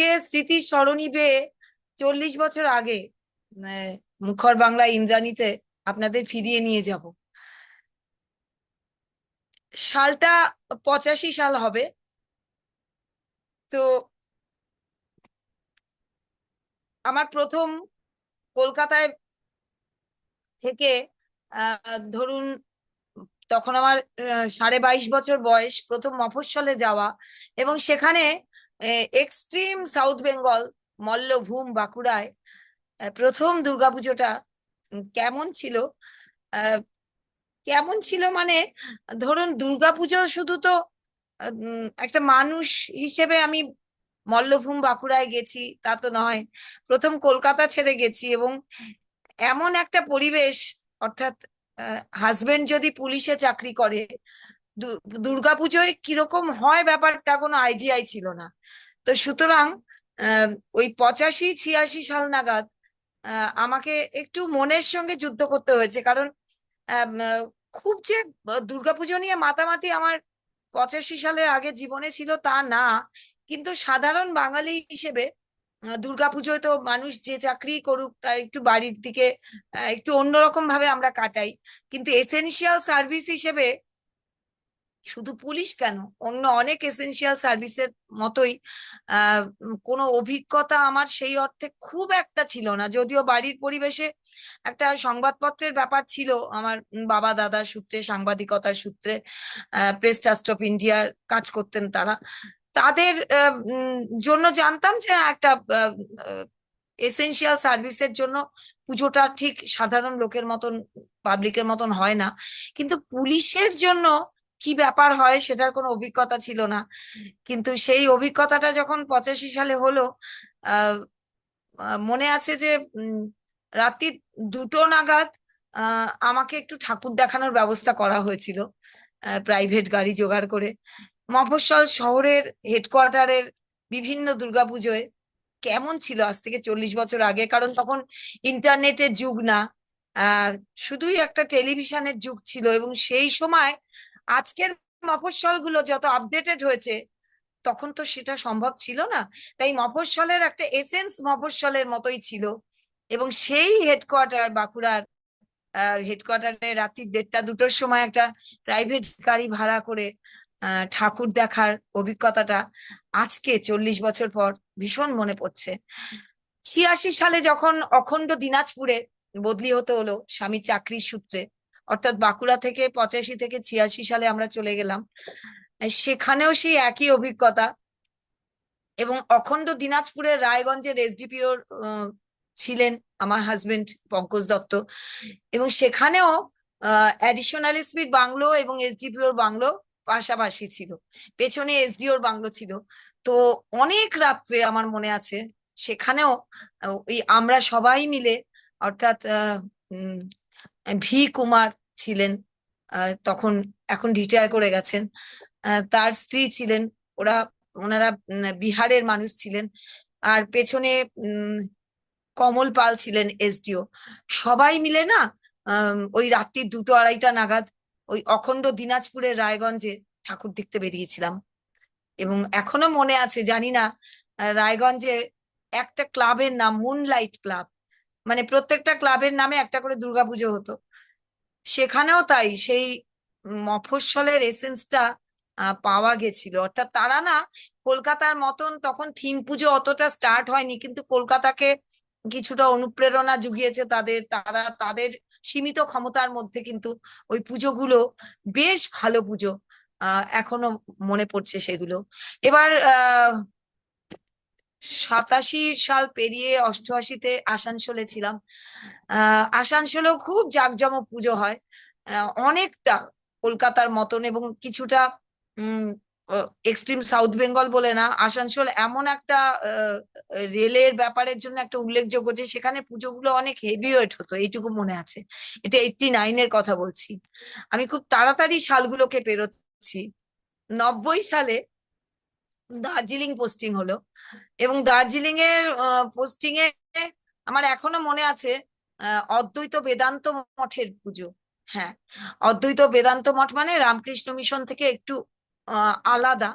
আজকে স্মৃতি স্মরণী পেয়ে চল্লিশ বছর আগে মুখর বাংলা ইন্দ্রাণীতে আপনাদের ফিরিয়ে নিয়ে যাব। সালটা পঁচাশি সাল হবে। তো আমার প্রথম কলকাতায় থেকে ধরুন তখন আমার সাড়ে বাইশ বছর বয়স, প্রথম মফস্বলে যাওয়া এবং সেখানে এক্সট্রিম সাউথ বেঙ্গল মল্লভূম বাঁকুড়ায় প্রথম দুর্গাপুজোটা কেমন ছিল? কেমন ছিল মানে ধরুন দুর্গাপুজো শুধু তো একটা মানুষ হিসেবে আমি মল্লভূম বাঁকুড়ায় গেছি, তা তো নয়। প্রথম কলকাতা ছেড়ে গেছি এবং এমন একটা পরিবেশ, অর্থাৎ হাজবেন্ড যদি পুলিশে চাকরি করে দুর্গাপুজোয় কীরকম হয় ব্যাপারটা কোনো আইডিয়াই ছিল না। তো সুতরাং ওই পঁচাশি, ছিয়াশি সাল নাগাদ আমাকে একটু মনের সঙ্গে যুদ্ধ করতে হয়েছে। কারণ খুব যে দুর্গাপুজো নিয়ে মাতামাতি আমার পঁচাশি সালের আগে জীবনে ছিল তা না। কিন্তু সাধারণ বাঙালি হিসেবে দুর্গাপুজোয় তো মানুষ যে চাকরি করুক, তার একটু বাড়ির দিকে একটু অন্যরকম ভাবে আমরা কাটাই। কিন্তু এসেনশিয়াল সার্ভিস হিসেবে শুধু পুলিশ কেন? অন্য অনেক এসেনশিয়াল সার্ভিসের মতোই কোনো অভিজ্ঞতা আমার সেই অর্থে খুব একটা ছিল না। যদিও বাড়ির পরিবেশে একটা সংবাদপত্রের ব্যাপার ছিল, আমার বাবা দাদার সূত্রে, সাংবাদিকতার সূত্রে প্রেস ট্রাস্ট অফ ইন্ডিয়ার কাজ করতেন তারা। তাদের জন্য জানতাম যে একটা এসেনশিয়াল সার্ভিসের জন্য পুজোটা ঠিক সাধারণ লোকের মতন পাবলিকের মতন হয় না। কিন্তু পুলিশের জন্য কি ব্যাপার হয় সেটার কোনো অভিজ্ঞতা ছিল না। কিন্তু সেই অভিজ্ঞতাটা যখন পঁচাশি সালে হলো মনে আছে যে রাত্রি দুটো নাগাদ আমাকে একটু ঠাকুর দেখানোর ব্যবস্থা করা হয়েছিল প্রাইভেট গাড়ি জোগাড় করে। মফস্বল শহরের হেডকোয়ার্টারের বিভিন্ন দুর্গাপুজোয় কেমন ছিল আজ থেকে চল্লিশ বছর আগে? কারণ তখন ইন্টারনেটের যুগ না শুধুই একটা টেলিভিশনের যুগ ছিল এবং সেই সময় আজকের মফস্বলগুলো যত আপডেটেড হয়েছে, তখন তো সেটা সম্ভব ছিল না। তাই মফস্বলের একটা এসেন্স মফস্বলের মতোই ছিল এবং সেই হেডকোয়ার্টার বাঁকুড়ার হেডকোয়ার্টারে রাত্রি দেড়টা দুটোর সময় একটা প্রাইভেট গাড়ি ভাড়া করে ঠাকুর দেখার অভিজ্ঞতাটা আজকে চল্লিশ বছর পর ভীষণ মনে পড়ছে। ছিয়াশি সালে যখন অখণ্ড দিনাজপুরে বদলি হতে হলো স্বামীর চাকরির সূত্রে অর্থাৎ বাঁকুড়া থেকে পঁচাশি থেকে ছিয়াশি সালে আমরা চলে গেলাম। সেখানেও সেই একই অভিজ্ঞতা। এবং অখণ্ড দিনাজপুরের রায়গঞ্জের এসডিপিওর ছিলেন আমার হাজবেন্ড পঙ্কজ দত্ত। এবং সেখানেও অ্যাডিশনাল স্পিড বাংলো এবং এসডিপিওর বাংলো পাশাপাশি ছিল। পেছনে এসডিওর বাংলো ছিল। তো অনেক রাত্রে আমার মনে আছে, সেখানেও আমরা সবাই মিলে অর্থাৎ ভি কুমার ছিলেন তখন, এখন রিটায়ার করে গেছেন। তার স্ত্রী ছিলেন, ওরা, ওনারা বিহারের মানুষ ছিলেন। আর পেছনে কমল পাল ছিলেন এসডিও সবাই মিলে না ওই রাত্রি দুটো আড়াইটা নাগাদ, ওই অখণ্ড দিনাজপুরের রায়গঞ্জে ঠাকুর দেখতে বেরিয়েছিলাম। এবং এখনও মনে আছে, জানি না রায়গঞ্জে একটা ক্লাবের নাম মুনলাইট ক্লাব মানে প্রত্যেকটা ক্লাবের নামে একটা করে দুর্গাপুজো হতো। সেখানেও তাই সেই মফস্বলের এসেন্সটা পাওয়া গেছিল। অর্থাৎ তারা না কলকাতার মতন তখন থিম পুজো অতটা স্টার্ট হয়নি, কিন্তু কলকাতাকে কিছুটা অনুপ্রেরণা জুগিয়েছে তাদের, তারা তাদের সীমিত ক্ষমতার মধ্যে কিন্তু ওই পুজোগুলো বেশ ভালো পুজো এখনও মনে পড়ছে সেগুলো। এবার আহ সাতাশি সাল পেরিয়ে অষ্টআশিতে আসানসোলে ছিলাম। আহ, আসানসোলেও খুব জাঁকজমক পুজো হয়। অনেকটা কলকাতার মতন এবং কিছুটা এক্সট্রিম সাউথ বেঙ্গল বলে না। আসানসোল এমন একটা রেলের ব্যাপারের জন্য একটা উল্লেখযোগ্য যে, সেখানে পুজোগুলো অনেক হেভি ওয়েট হতো, এইটুকু মনে আছে। এটা এইটটি নাইনের কথা বলছি। আমি খুব তাড়াতাড়ি সালগুলোকে পেরোচ্ছি। নব্বই সালে দার্জিলিং পোস্টিং হলো। এবং দার্জিলিং এর পোস্টিং এ আমার এখনও মনে আছে অদ্বৈত বেদান্ত মঠের পুজো। হ্যাঁ অদ্বৈত বেদান্ত মঠ মানে রামকৃষ্ণ মিশন থেকে একটু আলাদা।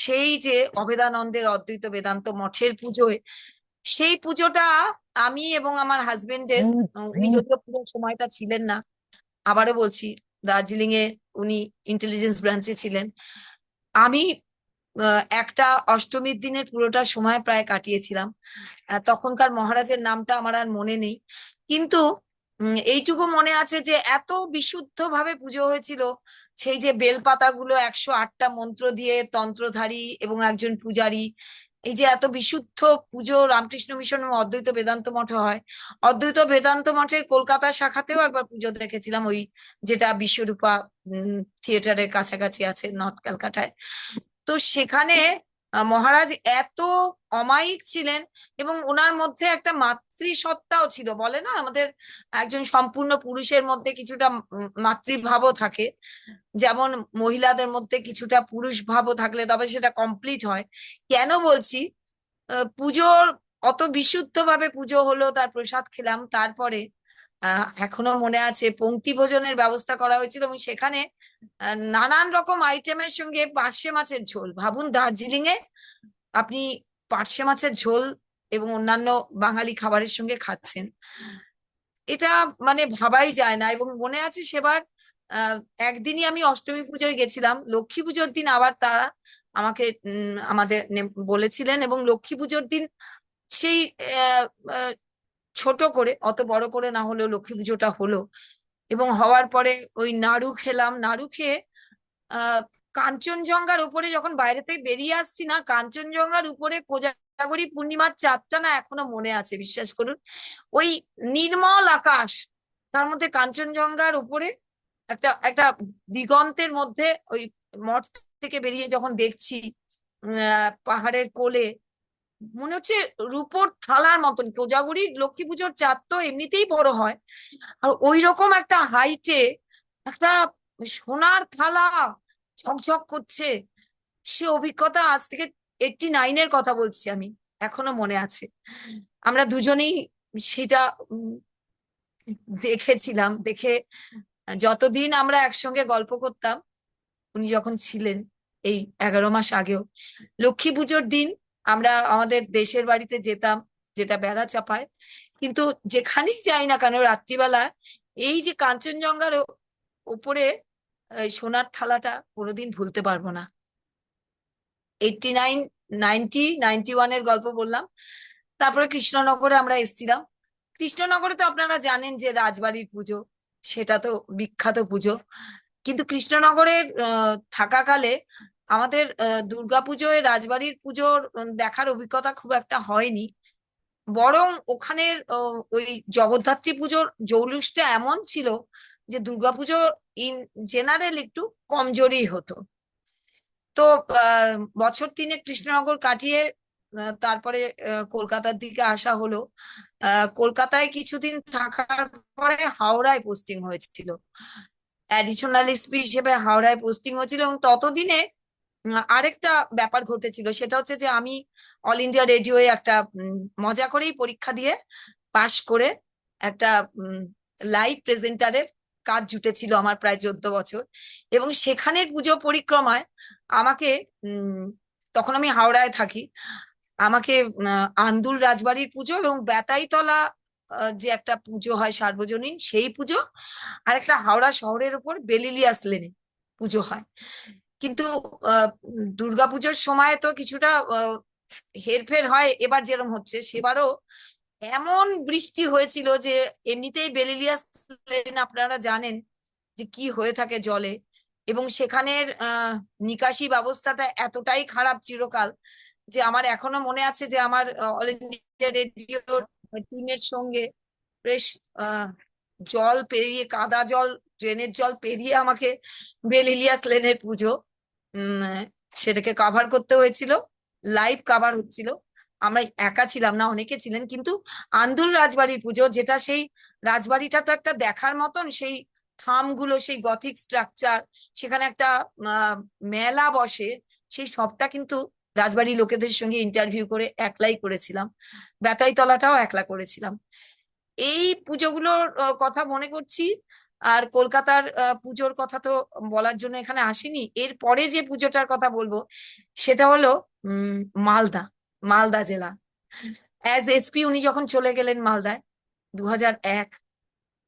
সেই যে অবেদানন্দের অদ্বৈত বেদান্ত মঠের পুজোয় সেই পুজোটা আমি এবং আমার হাজবেন্ডের উনি যদিও পুরো সময়টা ছিলেন না আবারও বলছি দার্জিলিং এ উনি ইন্টেলিজেন্স ব্রাঞ্চে ছিলেন। আমি একটা অষ্টমীর দিনের পুরোটা সময় প্রায় কাটিয়েছিলাম। তখনকার মহারাজের নামটা আমার আর মনে নেই। কিন্তু এইটুকু মনে আছে যে এত বিশুদ্ধ ভাবে পুজো হয়েছিল সেই যে বেলপাতাগুলো একশো আটটা মন্ত্র দিয়ে তন্ত্রধারী এবং একজন পূজারী এই যে এত বিশুদ্ধ পুজো রামকৃষ্ণ মিশন এবং অদ্বৈত বেদান্ত মঠে হয়। অদ্বৈত বেদান্ত মঠের কলকাতা শাখাতেও একবার পুজো দেখেছিলাম ওই যেটা বিশ্বরূপা থিয়েটারের কাছাকাছি আছে নর্থ ক্যালকাটায়। তো সেখানে মহারাজ এত অমায়িক ছিলেন এবং ওনার মধ্যে একটা মাতৃসত্তাও ছিল বলে না? আমাদের একজন সম্পূর্ণ পুরুষের মধ্যে কিছুটা মাতৃভাবও থাকে। যেমন মহিলাদের মধ্যে কিছুটা পুরুষ ভাবও থাকলে তবে সেটা কমপ্লিট হয়। কেন বলছি? পুজোর অত বিশুদ্ধ ভাবে পুজো হলো তার প্রসাদ খেলাম তারপরে এখনও মনে আছে পংক্তি ভোজনের ব্যবস্থা করা হয়েছিল এবং সেখানে আহ, নানান রকম আইটেমের সঙ্গে পার্শে মাছের ঝোল। ভাবুন দার্জিলিং এ আপনি পার্শে মাছের ঝোল এবং অন্যান্য বাঙালি খাবারের সঙ্গে খাচ্ছেন। এটা মানে ভাবাই যায় না এবং মনে আছে সেবার একদিনই আমি অষ্টমী পুজোয় গেছিলাম। লক্ষ্মী পুজোর দিন আবার তারা আমাকে আমাদের বলেছিলেন এবং লক্ষ্মী পুজোর দিন সেই ছোট করে, অত বড় করে না হলেও লক্ষ্মী পুজোটা হলো। এবং হওয়ার পরে ওই নাড়ু খেলাম। নাড়ু খেয়ে কাঞ্চনজঙ্ঘার উপরে যখন বাইরে থেকে বেরিয়ে আসছি না, কাঞ্চনজঙ্ঘার উপরে কোজাগরী পূর্ণিমার চাঁদটা না এখনও মনে আছে, বিশ্বাস করুন। ওই নির্মল আকাশ, তার মধ্যে কাঞ্চনজঙ্ঘার উপরে একটা একটা দিগন্তের মধ্যে ওই মঠ থেকে বেরিয়ে যখন দেখছি পাহাড়ের কোলে মনে হচ্ছে রূপোর থালার মতন। কোজাগরী, লক্ষ্মী পুজোর চাঁদ তো এমনিতেই বড় হয়। আর ওই রকম একটা হাইটে একটা সোনার থালা ঝকঝক করছে, সে অভিজ্ঞতা আজ থেকে এইটটি নাইনের কথা বলছি আমি, এখনও মনে আছে। আমরা দুজনেই সেটা দেখেছিলাম, দেখে যতদিন আমরা একসঙ্গে গল্প করতাম, উনি যখন ছিলেন এই এগারো মাস আগেও, লক্ষ্মী পুজোর দিন আমরা আমাদের দেশের বাড়িতে যেতাম, যেটা বেড়া চাপায়। কিন্তু যেখানেই যাই না কেন রাত্রিবেলা এই যে কাঞ্চনজঙ্ঘার উপরে সোনার থালাটা কোনোদিন ভুলতে পারব না। এইটটি নাইন নাইনটি নাইনটি ওয়ানের গল্প বললাম। তারপরে কৃষ্ণনগরে আমরা এসেছিলাম। কৃষ্ণনগরে তো আপনারা জানেন যে রাজবাড়ির পুজো, সেটা তো বিখ্যাত পুজো। কিন্তু কৃষ্ণনগরের থাকাকালে আমাদের দুর্গাপুজোয় রাজবাড়ির পুজোর দেখার অভিজ্ঞতা খুব একটা হয়নি। বরং ওখানের ওই জগদ্ধাত্রী পুজোর জৌলুসটা এমন ছিল যে দুর্গাপুজো ইন জেনারেল একটু কমজোরি হতো। তো বছর তিনে কৃষ্ণনগর কাটিয়ে তারপরে কলকাতার দিকে আসা হলো। কলকাতায় কিছুদিন থাকার পরে হাওড়ায় পোস্টিং হয়েছিল। অ্যাডিশনাল এসপি হিসেবে হাওড়ায় পোস্টিং হয়েছিল এবং ততদিনে আরেকটা ব্যাপার ঘটেছিল, সেটা হচ্ছে যে আমি অল ইন্ডিয়া রেডিওয়ে একটা মজা করেই পরীক্ষা দিয়ে পাশ করে একটা লাইভ প্রেজেন্টারের কাজ জুটেছিল আমার প্রায় চোদ্দ বছর। এবং সেখানের পুজো পরিক্রমায় আমাকে তখন আমি হাওড়ায় থাকি, আমাকে আন্দুল রাজবাড়ির পুজো এবং বেতাইতলা যে একটা পুজো হয় সার্বজনীন, সেই পুজো, আর একটা হাওড়া শহরের উপর বেলিলিয়াস লেনে পুজো হয়। কিন্তু দুর্গাপুজোর সময় তো কিছুটা হেরফের হয় এবার যেরকম হচ্ছে, সেবারও এমন বৃষ্টি হয়েছিল যে এমনিতেই বেলিলিয়াস লেন আপনারা জানেন যে কি হয়ে থাকে জলে এবং সেখানের নিকাশি ব্যবস্থাটা এতটাই খারাপ চিরকাল যে আমার এখনও মনে আছে যে আমার অল ইন্ডিয়া রেডিও টিমের সঙ্গে বেশ জল পেরিয়ে কাদা জল ড্রেনের জল পেরিয়ে আমাকে বেলিলিয়াস লেনের পুজো সেটাকে কাভার করতে হয়েছিল লাইভ কাভার হচ্ছিল। আমরা একা ছিলাম না, অনেকে ছিলেন, কিন্তু আন্দুল রাজবাড়ির পুজো, যেটা সেই রাজবাড়িটা তো একটা দেখার মতন, সেই থামগুলো, সেই গথিক স্ট্রাকচার সেখানে একটা মেলা বসে, সেই সবটা কিন্তু রাজবাড়ির লোকেদের সঙ্গে ইন্টারভিউ করে একলাই করেছিলাম। বেতাইতলাটাও একলা করেছিলাম। এই পুজোগুলোর কথা মনে করছি আর কলকাতার পুজোর কথা তো বলার জন্য এখানে আসিনি। এর পরে যে পুজোটার কথা বলব, সেটা হলো মালদা মালদা জেলা। অ্যাজ এসপি উনি যখন চলে গেলেন মালদায় দু এক,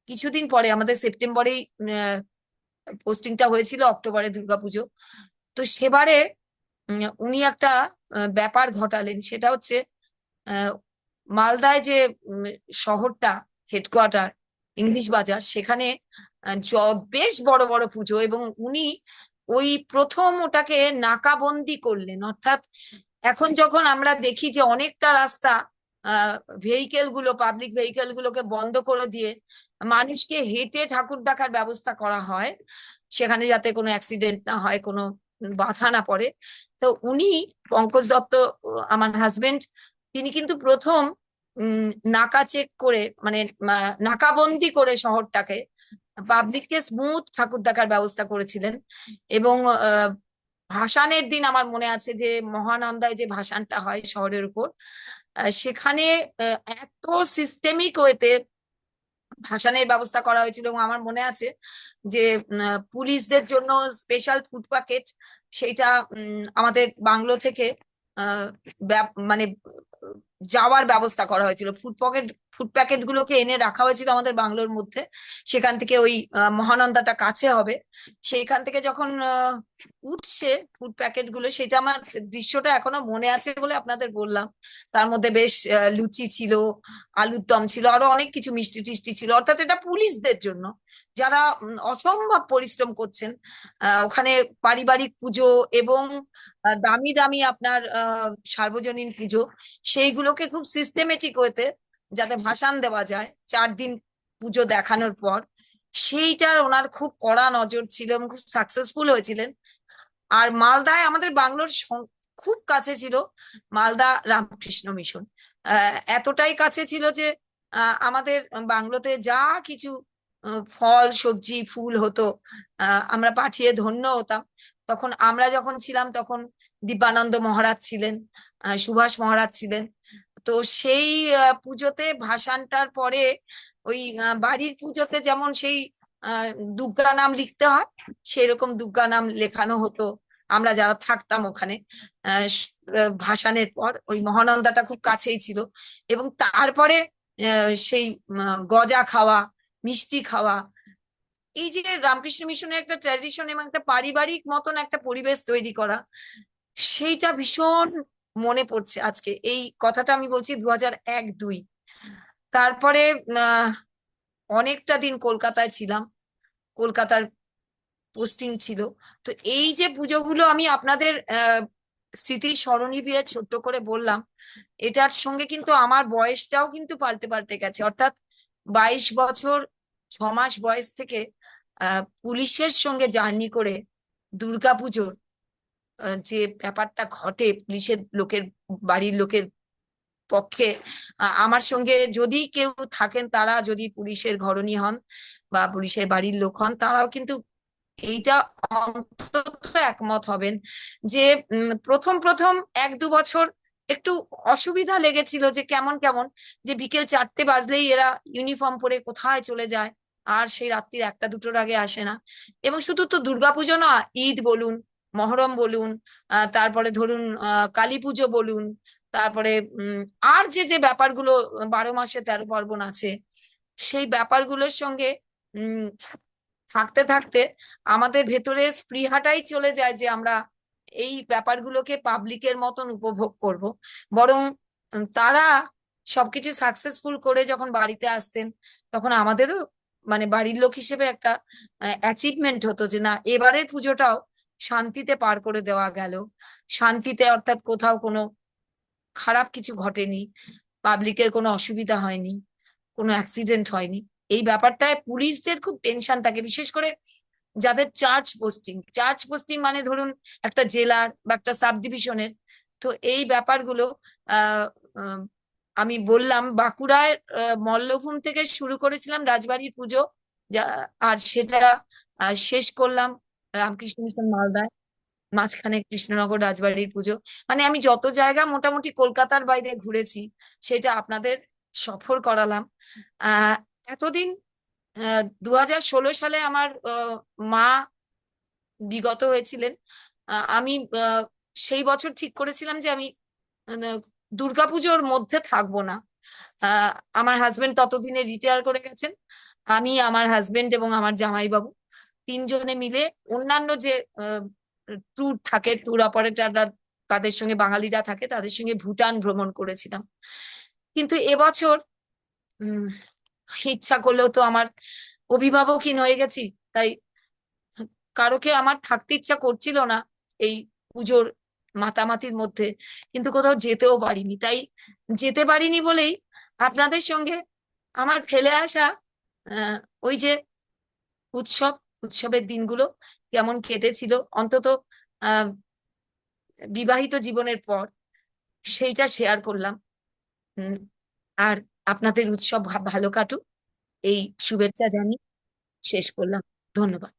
কিছুদিন পরে, আমাদের সেপ্টেম্বরেই পোস্টিংটা হয়েছিল অক্টোবরে দুর্গাপুজো তো সেবারে উনি একটা ব্যাপার ঘটালেন, সেটা হচ্ছে মালদায় যে শহরটা হেডকোয়ার্টার ইংলিশ বাজার, সেখানে বেশ বড় বড় পুজো এবং উনি ওই প্রথম ওটাকে নাকাবন্দি করলেন। অর্থাৎ এখন যখন আমরা দেখি যে অনেকটা রাস্তা ভেহিকেলগুলো পাবলিক ভেহিকেল গুলোকে বন্ধ করে দিয়ে মানুষকে হেঁটে ঠাকুর দেখার ব্যবস্থা করা হয়, সেখানে যাতে কোনো অ্যাক্সিডেন্ট না হয়, কোনো বাধা না পড়ে, তো উনি পঙ্কজ দত্ত আমার হাজবেন্ড তিনি কিন্তু প্রথম নাকা চেক করে মানে নাকাবন্দি করে শহরটাকে। পাবলিককে স্মুথ ঠাকুর দেখার ব্যবস্থা করেছিলেন। এবং ভাসানের দিন আমার মনে আছে যে, মহানন্দায় যে ভাসানটা হয় শহরের উপর সেখানে এত সিস্টেমিক ওয়েতে ভাসানের ব্যবস্থা করা হয়েছিল। এবং আমার মনে আছে যে পুলিশদের জন্য স্পেশাল ফুড প্যাকেট সেইটা আমাদের বাংলো থেকে মানে যাওয়ার ব্যবস্থা করা হয়েছিল। ফুড পকেট ফুড প্যাকেট গুলোকে এনে রাখা হয়েছিল আমাদের বাংলোর মধ্যে। সেখান থেকে ওই মহানন্দাটা কাছে হবে। সেইখান থেকে যখন উঠছে ফুড প্যাকেটগুলো, সেটা আমার দৃশ্যটা এখনও মনে আছে বলে আপনাদের বললাম। তার মধ্যে বেশ লুচি ছিল, আলুর দম ছিল, আরও অনেক কিছু মিষ্টি টিষ্টি ছিল। অর্থাৎ এটা পুলিশদের জন্য। যারা অসম্ভব পরিশ্রম করছেন ওখানে পারিবারিক পুজো এবং দামি দামি আপনার সার্বজনীন পুজো, সেইগুলোকে খুব সিস্টেমেটিক ওয়েতে যাতে ভাসান দেওয়া যায়, চার দিন পুজো দেখানোর পর। সেইটার ওনার খুব কড়া নজর ছিল এবং খুব সাকসেসফুল হয়েছিলেন। আর মালদায় আমাদের বাংলোর খুব কাছে ছিল মালদা রামকৃষ্ণ মিশন। এতটাই কাছে ছিল যে আমাদের বাংলোতে যা কিছু ফল, সবজি, ফুল হতো আমরা পাঠিয়ে ধন্য হতাম। তখন আমরা যখন ছিলাম তখন দিব্যানন্দ মহারাজ ছিলেন সুভাষ মহারাজ ছিলেন। তো সেই পুজোতে ভাসানটার পরে ওই বাড়ির পুজোতে যেমন সেই দুর্গা নাম লিখতে হয়, সেরকম দুর্গা নাম লেখানো হতো। আমরা যারা থাকতাম ওখানে ভাসানের পর ওই মহানন্দাটা খুব কাছেই ছিল। এবং তারপরে সেই গজা খাওয়া, মিষ্টি খাওয়া, এই যে রামকৃষ্ণ মিশনের একটা ট্র্যাডিশন এবং একটা পারিবারিক মতন একটা পরিবেশ তৈরি করা, সেইটা ভীষণ মনে পড়ছে আজকে। এই কথাটা আমি বলছি দু হাজার এক, দুই। তারপরে অনেকটা দিন কলকাতায় ছিলাম। কলকাতার পোস্টিং ছিল। তো এই যে পুজোগুলো আমি আপনাদের স্মৃতির স্মরণী দিয়ে ছোট্ট করে বললাম, এটার সঙ্গে কিন্তু আমার বয়সটাও কিন্তু পাল্টে পাল্টে গেছে। অর্থাৎ বাইশ বছর, ছ মাস বয়স থেকে পুলিশের সঙ্গে জার্নি করে দুর্গাপুজোর যে ব্যাপারটা ঘটে পুলিশের লোকের, বাড়ির লোকের পক্ষে আমার সঙ্গে যদি কেউ থাকেন, তারা যদি পুলিশের ঘরণী হন বা পুলিশের বাড়ির লোক হন, তারাও কিন্তু এইটা অন্তত একমত হবেন যে প্রথম প্রথম এক, দু বছর একটু অসুবিধা লেগেছিল যে কেমন কেমন, যে বিকেল চারটে বাজলেই এরা ইউনিফর্ম পরে কোথায় চলে যায়, আর সেই রাত্রির একটা, দুটোর আগে আসে না। এবং শুধু তো দুর্গাপুজো না, ঈদ বলুন মহরম বলুন তারপরে ধরুন কালী পুজো বলুন, তারপরে আর যে যে ব্যাপারগুলো বারো মাসে তেরো পার্বণ আছে, সেই ব্যাপারগুলোর সঙ্গে থাকতে থাকতে আমাদের ভেতরে স্পৃহাটাই চলে যায় যে আমরা এই ব্যাপারগুলোকে পাবলিকের মতন উপভোগ করব। বরং তারা সবকিছু সাকসেসফুল করে যখন বাড়িতে আসতেন, তখন আমাদেরও মানে বাড়ির লোক হিসেবে একটা অ্যাচিভমেন্ট হতো যে না, এবারের পুজোটাও শান্তিতে পার করে দেওয়া গেল। শান্তিতে অর্থাৎ কোথাও কোনো খারাপ কিছু ঘটেনি পাবলিকের কোনো অসুবিধা হয়নি, কোনো অ্যাক্সিডেন্ট হয়নি। এই ব্যাপারটায় পুলিশদের খুব টেনশন থাকে, বিশেষ করে যাদের চার্জ পোস্টিং চার্জ পোস্টিং মানে ধরুন একটা জেলার বা একটা সাব ডিভিশনের তো এই ব্যাপারগুলো আমি বললাম, বাঁকুড়ায় মল্লভূম থেকে শুরু করেছিলাম রাজবাড়ির পুজো আর সেটা শেষ করলাম রামকৃষ্ণ মিশন মালদায়, মাঝখানে কৃষ্ণনগর রাজবাড়ির পুজো। মানে আমি যত জায়গা মোটামুটি কলকাতার বাইরে ঘুরেছি, সেটা আপনাদের সফর করালাম। এতদিন দু হাজার ষোলো সালে আমার মা বিগত হয়েছিলেন। আমি সেই বছর ঠিক করেছিলাম যে আমি দুর্গাপুজোর মধ্যে থাকব না। আমার হাজবেন্ড ততদিনে রিটায়ার করে গেছেন। আমি, আমার হাজবেন্ড এবং আমার জামাইবাবু। তিনজনে মিলে অন্যান্য যে ট্যুর থাকে ট্যুর অপারেটাররা তাদের সঙ্গে, বাঙালিরা থাকে, তাদের সঙ্গে ভুটান ভ্রমণ করেছিলাম। কিন্তু এবছর ইচ্ছা করলেও তো আমার অভিভাবকহীন হয়ে গেছি, তাই কারোকে আমার থাকতে ইচ্ছা করছিল না এই পুজোর মাতামাতির মধ্যে, কিন্তু কোথাও যেতেও পারিনি। তাই যেতে পারিনি বলেই আপনাদের সঙ্গে আমার ফেলে আসা ওই যে উৎসব উৎসবের দিনগুলো কেমন কেটেছিল? অন্তত বিবাহিত জীবনের পর সেইটা শেয়ার করলাম। আর আপনাদের উৎসব ভালো কাটুক। এই শুভেচ্ছা জানি শেষ করলাম। ধন্যবাদ।